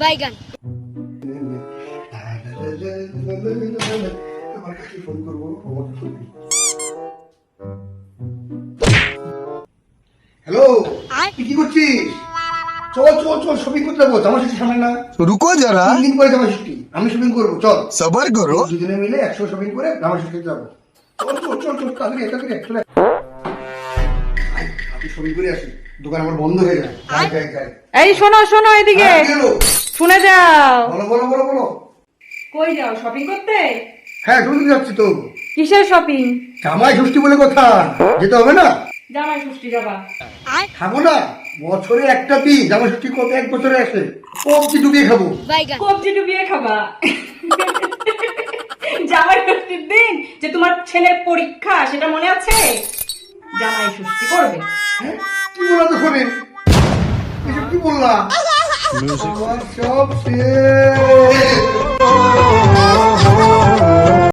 বাইগান। আমার হ্যালো তুই কি করছিস? চল চল চল শপিং করতে যাব। আমার সাথে সামনে না। রুকো যারা। তিন দিন পরে আমি শপিং করব চল। সবার করো। দুজনে মিলে একশো শপিং করে আমার সাথে যাব। চল চল চল চল কাকড়ে কাকড়ে চলে শপিং করে আসি দোকান আমার বন্ধ হয়ে যায় যাই, যাই, যাই। এই শোনো শোনো এদিকে। হ্যাঁ? শুনে যাও। বলো বলো বলো বলো। কই যাও শপিং করতে? হ্যাঁ যাচ্ছি তো। কিসের শপিং জামাই ষষ্ঠী বলে কথা। যেতে হবে না? জামাই ষষ্ঠী যাবা। খাব না? বছরে একটা দিন জামাই ষষ্ঠী কবে এক বছরে আসে? কবজি ডুবিয়ে খাব। কবজি ডুবিয়ে খাবা। জামাই ষষ্ঠীর দিন যে তোমার ছেলের পরীক্ষা সেটা মনে আছে? জামাই ষষ্ঠী করবে। হ্যাঁ? কি বললা তো এসব কি বললা? সব শেষ।